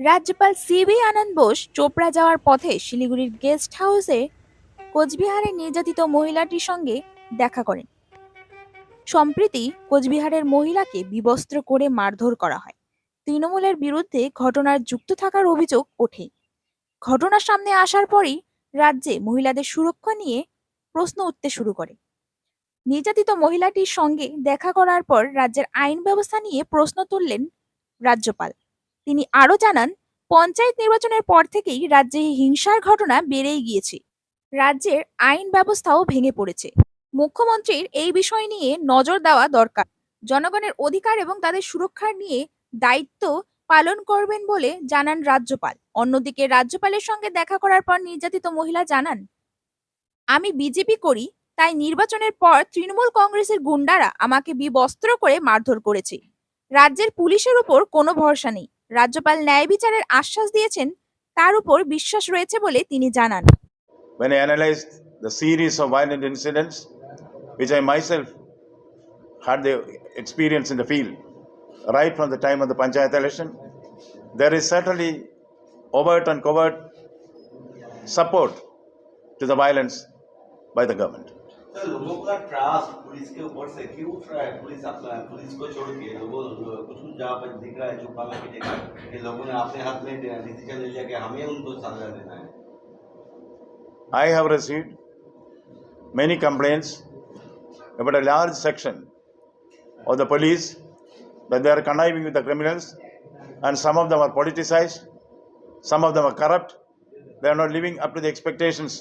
রাজ্যপাল সিবি আনন্দ বোস চোপড়া যাওয়ার পথে শিলিগুড়ির গেস্ট হাউসে কোচবিহারের নির্যাতিত মহিলাটির সঙ্গে দেখা করেন। সম্প্রতি কোচবিহারের মহিলাকে বিবস্ত্র করে মারধর করা হয়। তৃণমূলের বিরুদ্ধে ঘটনার যুক্ত থাকার অভিযোগ ওঠে। ঘটনার সামনে আসার পরই রাজ্যে মহিলাদের সুরক্ষা নিয়ে প্রশ্ন উঠতে শুরু করে। নির্যাতিত মহিলাটির সঙ্গে দেখা করার পর রাজ্যের আইন ব্যবস্থা নিয়ে প্রশ্ন তুললেন রাজ্যপাল। তিনি আরও জানান, পঞ্চায়েত নির্বাচনের পর থেকেই রাজ্যে হিংসার ঘটনা বেড়েই গিয়েছে। রাজ্যের আইন ব্যবস্থাও ভেঙে পড়েছে। মুখ্যমন্ত্রীর এই বিষয় নিয়ে নজর দেওয়া দরকার। জনগণের অধিকার এবং তাদের সুরক্ষার নিয়ে দায়িত্ব পালন করবেন বলে জানান রাজ্যপাল। অন্যদিকে রাজ্যপালের সঙ্গে দেখা করার পর নির্যাতিত মহিলা জানান, আমি বিজেপি করি, তাই নির্বাচনের পর তৃণমূল কংগ্রেসের গুন্ডারা আমাকে বিবস্ত্র করে মারধর করেছে। রাজ্যের পুলিশের উপর কোনো ভরসা নেই। রাজ্যপাল ন্যায় বিচারের আশ্বাস দিয়েছেন তার উপর বিশ্বাস রয়েছে বলে তিনি জানান when I analyzed the series of violent incidents, which I myself had the experience in the field, right from the time of the Panchayat election, there is certainly overt and covert support to the violence by the government. Sir लोगों का trust police के ऊपर से क्यों उठ रहा है police अपना पुलिस को छोड़ के लोगों कुछ कुछ जहाँ पर दिख रहा है छुपा के देखा है कि लोगों ने अपने हाथ में डिसीज़न ले लिया कि हमें उनको सजा देना है I have received many complaints about a large section of the police that they are conniving with the criminals, and some of them are politicized, some of them are corrupt. They are not living up to the expectations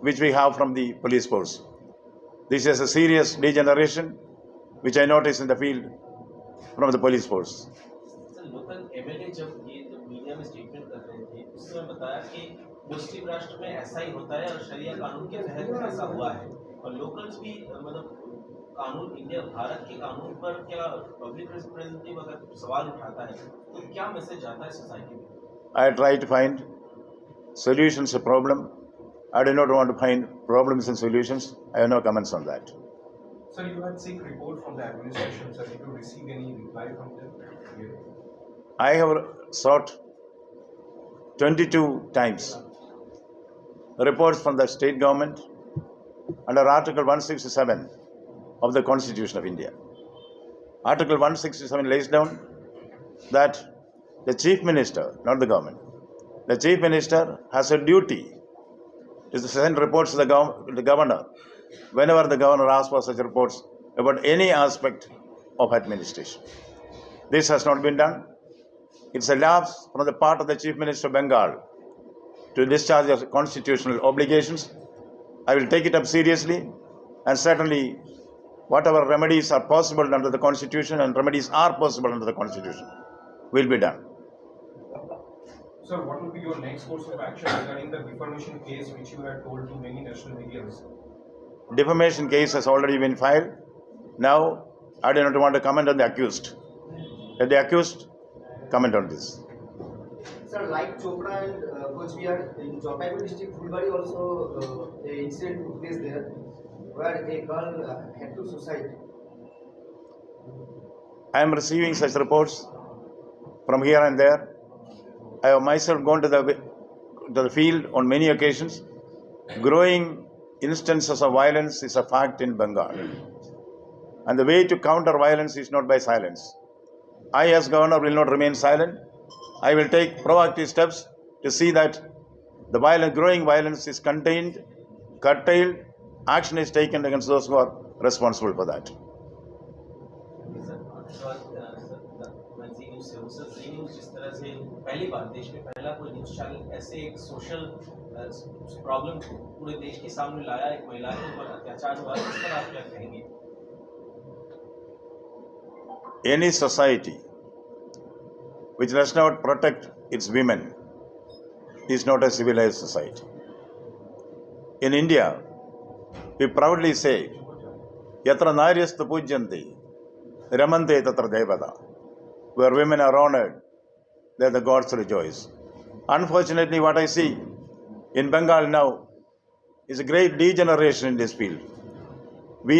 which we have from the police force. This is a serious degeneration which I notice in the field from the police force. Sir local MLA जब ये जब media में statement कर रहे थे उस समय बताया कि मुस्लिम राष्ट्र में ऐसा ही होता है और शरिया कानून के तहत ऐसा हुआ है और लोकल्स भी अ, मतलब कानून इंडिया भारत के कानून पर क्या पब्लिक रिप्रेजेंटेटिव अगर सवाल उठाता है तो क्या मैसेज जाता है सोसाइटी में I try to find solutions to problem. I do not want to find problems and solutions. I have no comments on that. Sir, you had seek report from the administration, sir. Did you receive any reply from them? Yeah. I have sought 22 times reports from the state government under Article 167 of the Constitution of India. Article 167 lays down that the chief minister, not the government, the chief minister has a duty to send reports to the, gov- the governor whenever the governor asks for such reports about any aspect of administration. This has not been done. It's a lapse from the part of the Chief Minister of Bengal to discharge their constitutional obligations. I will take it up seriously and certainly whatever remedies are possible under the Constitution and remedies are possible under the Constitution will be done. Sir, what will be your next course of action regarding the defamation case which you had told to many national media? Defamation case has already been filed. Now, I do not want to comment on the accused. Let the accused comment on this. Sir, like Chopra and uh, Coachbihar, in Jodhpur district, Fulbari also uh, a incident took place there where a girl uh, had to suicide. I am receiving such reports from here and there. I have myself gone to the, to the field on many occasions. Growing instances of violence is a fact in Bengal. And the way to counter violence is not by silence. I, as governor, will not remain silent. I will take proactive steps to see that the violent, growing violence is contained, curtailed, action is taken against those who are responsible for that. Uh, news हूँ जिस तरह से पहली बार देश में पहला कोई news channel ऐसे एक सोशल प्रॉब्लम को पूरे देश के सामने लाया एक महिला के ऊपर अत्याचार हुआ इस पर आप क्या कहेंगे any society which does not protect its women is not a civilized society. In India, we proudly say, Yatra Naryastu Pujyanti, Ramante Tatra Devada. Where women are honored, there the gods rejoice. Unfortunately, what I see in Bengal now is a great degeneration in this field. We